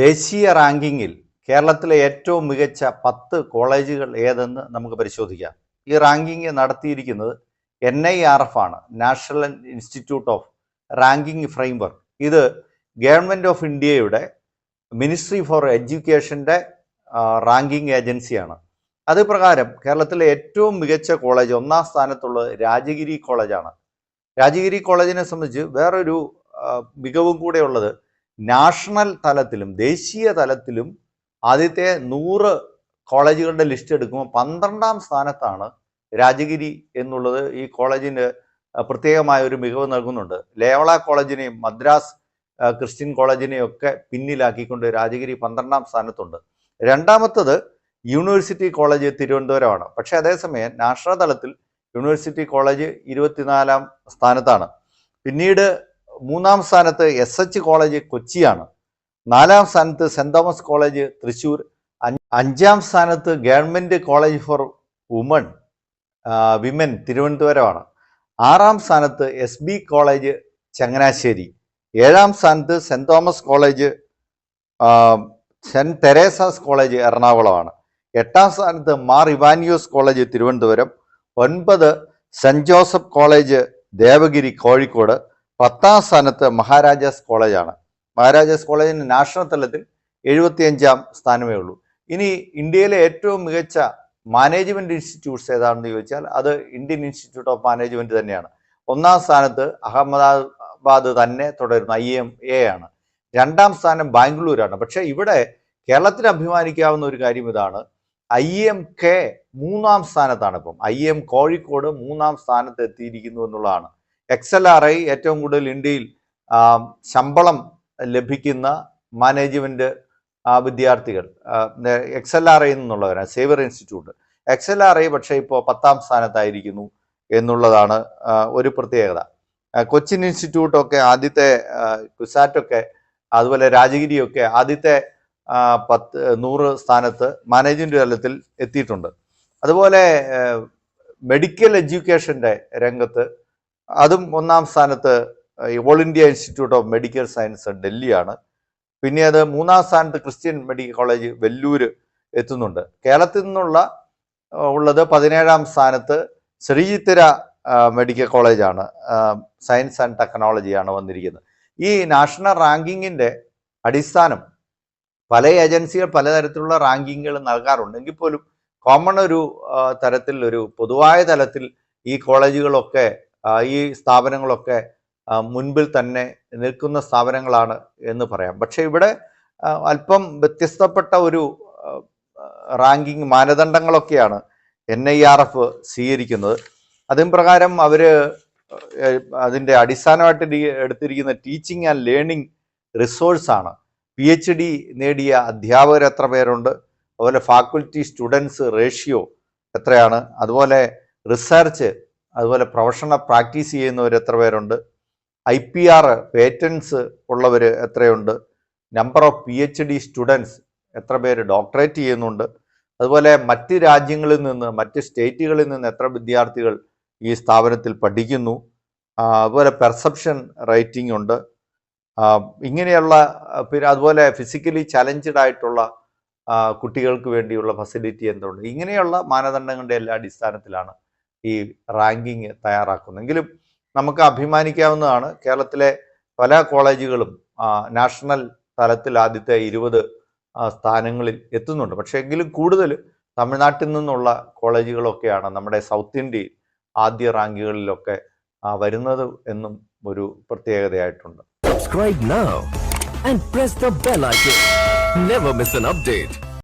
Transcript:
ദേശീയ റാങ്കിങ്ങിൽ കേരളത്തിലെ ഏറ്റവും മികച്ച പത്ത് കോളേജുകൾ ഏതെന്ന് നമുക്ക് പരിശോധിക്കാം. ഈ റാങ്കിങ് നടത്തിയിരിക്കുന്നത് എൻ ഐ ആർ എഫ് ആണ് national institute of ranking framework. ഇത് ഗവൺമെന്റ് ഓഫ് ഇന്ത്യയുടെ മിനിസ്ട്രി ഫോർ എഡ്യൂക്കേഷന്റെ റാങ്കിങ് ഏജൻസിയാണ്. അത് പ്രകാരം കേരളത്തിലെ ഏറ്റവും മികച്ച കോളേജ് ഒന്നാം സ്ഥാനത്തുള്ളത് രാജഗിരി കോളേജാണ്. രാജഗിരി കോളേജിനെ സംബന്ധിച്ച് വേറൊരു മികവും കൂടെ ഉള്ളത് നാഷണൽ തലത്തിലും ദേശീയ തലത്തിലും ആദ്യത്തെ നൂറ് കോളേജുകളുടെ ലിസ്റ്റ് എടുക്കുമ്പോൾ പന്ത്രണ്ടാം സ്ഥാനത്താണ് രാജഗിരി എന്നുള്ളത് ഈ കോളേജിന് പ്രത്യേകമായ ഒരു മികവ് നൽകുന്നുണ്ട്. ലേവള കോളേജിനെയും മദ്രാസ് ക്രിസ്ത്യൻ കോളേജിനെയും ഒക്കെ പിന്നിലാക്കിക്കൊണ്ട് രാജഗിരി പന്ത്രണ്ടാം സ്ഥാനത്തുണ്ട്. രണ്ടാമത്തത് യൂണിവേഴ്സിറ്റി കോളേജ് തിരുവനന്തപുരമാണ്. പക്ഷേ അതേസമയം നാഷണൽ തലത്തിൽ യൂണിവേഴ്സിറ്റി കോളേജ് ഇരുപത്തിനാലാം സ്ഥാനത്താണ്. പിന്നീട് മൂന്നാം സ്ഥാനത്ത് എസ് എച്ച് കോളേജ് കൊച്ചിയാണ്. നാലാം സ്ഥാനത്ത് സെന്റ് തോമസ് കോളേജ് തൃശൂർ. അഞ്ചാം സ്ഥാനത്ത് government college for woman women തിരുവനന്തപുരമാണ്. ആറാം സ്ഥാനത്ത് എസ് ബി കോളേജ് ചങ്ങനാശ്ശേരി. ഏഴാം സ്ഥാനത്ത് Saint Thomas college Saint Teresa's college എറണാകുളമാണ്. എട്ടാം സ്ഥാനത്ത് മാർ ഇവാനിയോസ് കോളേജ് തിരുവനന്തപുരം. ഒൻപത് Saint Joseph college Devagiri Kozhikode. പത്താം സ്ഥാനത്ത് മഹാരാജാസ് കോളേജാണ്. മഹാരാജാസ് കോളേജിന് നാഷണൽ തലത്തിൽ എഴുപത്തിയഞ്ചാം സ്ഥാനമേ ഉള്ളൂ. ഇനി ഇന്ത്യയിലെ ഏറ്റവും മികച്ച മാനേജ്മെന്റ് ഇൻസ്റ്റിറ്റ്യൂട്ട്സ് ഏതാണെന്ന് ചോദിച്ചാൽ അത് ഇന്ത്യൻ ഇൻസ്റ്റിറ്റ്യൂട്ട് ഓഫ് മാനേജ്മെന്റ് തന്നെയാണ്. ഒന്നാം സ്ഥാനത്ത് അഹമ്മദാബാദ് തന്നെ തുടരുന്ന ഐ എം എ ആണ്. രണ്ടാം സ്ഥാനം ബാംഗ്ലൂരാണ്. പക്ഷേ ഇവിടെ കേരളത്തിന് അഭിമാനിക്കാവുന്ന ഒരു കാര്യം ഇതാണ്. ഐ എം കെ മൂന്നാം സ്ഥാനത്താണ് ഇപ്പം ഐ എം കോഴിക്കോട് മൂന്നാം സ്ഥാനത്ത് എത്തിയിരിക്കുന്നു എന്നുള്ളതാണ്. എക്സൽ ആർ ഐ ഏറ്റവും കൂടുതൽ ഇന്ത്യയിൽ ശമ്പളം ലഭിക്കുന്ന മാനേജ്മെന്റ് വിദ്യാർത്ഥികൾ. X L R I എന്നുള്ളവരാണ് Xavier institute X L R I പക്ഷേ ഇപ്പോൾ പത്താം സ്ഥാനത്തായിരിക്കുന്നു എന്നുള്ളതാണ് ഒരു പ്രത്യേകത. കൊച്ചിൻ ഇൻസ്റ്റിറ്റ്യൂട്ടൊക്കെ ആദ്യത്തെ കുസാറ്റൊക്കെ അതുപോലെ രാജഗിരിയൊക്കെ ആദ്യത്തെ പത്ത് നൂറ് സ്ഥാനത്ത് മാനേജ്മെന്റ് തലത്തിൽ എത്തിയിട്ടുണ്ട്. അതുപോലെ മെഡിക്കൽ എഡ്യൂക്കേഷന്റെ രംഗത്ത് അതും ഒന്നാം സ്ഥാനത്ത് all India institute of medical science ഡൽഹിയാണ്. പിന്നെ അത് മൂന്നാം സ്ഥാനത്ത് ക്രിസ്ത്യൻ മെഡിക്കൽ കോളേജ് വെല്ലൂര് എത്തുന്നുണ്ട്. കേരളത്തിൽ നിന്നുള്ള ഉള്ളത് പതിനേഴാം സ്ഥാനത്ത് ശ്രീചിത്തിര മെഡിക്കൽ കോളേജാണ് സയൻസ് ആൻഡ് ടെക്നോളജിയാണ് വന്നിരിക്കുന്നത്. ഈ നാഷണൽ റാങ്കിങ്ങിന്റെ അടിസ്ഥാനം പല ഏജൻസികൾ പലതരത്തിലുള്ള റാങ്കിങ്ങുകൾ നൽകാറുണ്ട്. എങ്കിൽ പോലും കോമൺ ഒരു തരത്തിൽ ഒരു പൊതുവായ തലത്തിൽ ഈ കോളേജുകളൊക്കെ ഈ സ്ഥാപനങ്ങളൊക്കെ മുൻപിൽ തന്നെ നിൽക്കുന്ന സ്ഥാപനങ്ങളാണ് എന്ന് പറയാം. പക്ഷെ ഇവിടെ അല്പം വ്യത്യസ്തപ്പെട്ട ഒരു റാങ്കിങ് മാനദണ്ഡങ്ങളൊക്കെയാണ് എൻ ഐ ആർ എഫ് സ്വീകരിക്കുന്നത്. അതിന് പ്രകാരം അവർ അതിന്റെ അടിസ്ഥാനമായിട്ട് എടുത്തിരിക്കുന്ന ടീച്ചിങ് ആൻഡ് ലേണിംഗ് റിസോഴ്സാണ്. പി എച്ച് ഡി നേടിയ അധ്യാപകർ എത്ര പേരുണ്ട്? അതുപോലെ ഫാക്കൽറ്റി സ്റ്റുഡൻസ് റേഷ്യോ എത്രയാണ്? അതുപോലെ റിസർച്ച് അതുപോലെ പ്രൊഫഷണൽ പ്രാക്ടീസ് ചെയ്യുന്നവർ എത്ര പേരുണ്ട്? ഐ പി ആർ പേറ്റൻസ് ഉള്ളവർ എത്രയുണ്ട്? Number of P H D students എത്ര പേര് ഡോക്ടറേറ്റ് ചെയ്യുന്നുണ്ട്? അതുപോലെ മറ്റ് രാജ്യങ്ങളിൽ നിന്ന് മറ്റ് സ്റ്റേറ്റുകളിൽ നിന്ന് എത്ര വിദ്യാർത്ഥികൾ ഈ സ്ഥാപനത്തിൽ പഠിക്കുന്നു? അതുപോലെ പെർസെപ്ഷൻ റൈറ്റിംഗ് ഉണ്ട്. ഇങ്ങനെയുള്ള പിന്നെ അതുപോലെ ഫിസിക്കലി ചലഞ്ചഡ് ആയിട്ടുള്ള കുട്ടികൾക്ക് വേണ്ടിയുള്ള ഫെസിലിറ്റി എന്തുണ്ട്? ഇങ്ങനെയുള്ള മാനദണ്ഡങ്ങളുടെ എല്ലാ അടിസ്ഥാനത്തിലാണ് ഈ റാങ്കിങ് തയ്യാറാക്കുന്നത് എങ്കിലും നമുക്ക് അഭിമാനിക്കാവുന്നതാണ് കേരളത്തിലെ പല കോളേജുകളും നാഷണൽ തലത്തിൽ ആദ്യത്തെ ഇരുപത് സ്ഥാനങ്ങളിൽ എത്തുന്നുണ്ട് പക്ഷേ എങ്കിലും കൂടുതൽ തമിഴ്നാട്ടിൽ നിന്നുള്ള കോളേജുകളൊക്കെയാണ് നമ്മുടെ സൗത്ത് ഇന്ത്യയിൽ ആദ്യ റാങ്കുകളിലൊക്കെ വരുന്നത് എന്നും ഒരു പ്രത്യേകതയായിട്ടുണ്ട് Subscribe now and press the bell icon. Never miss an update.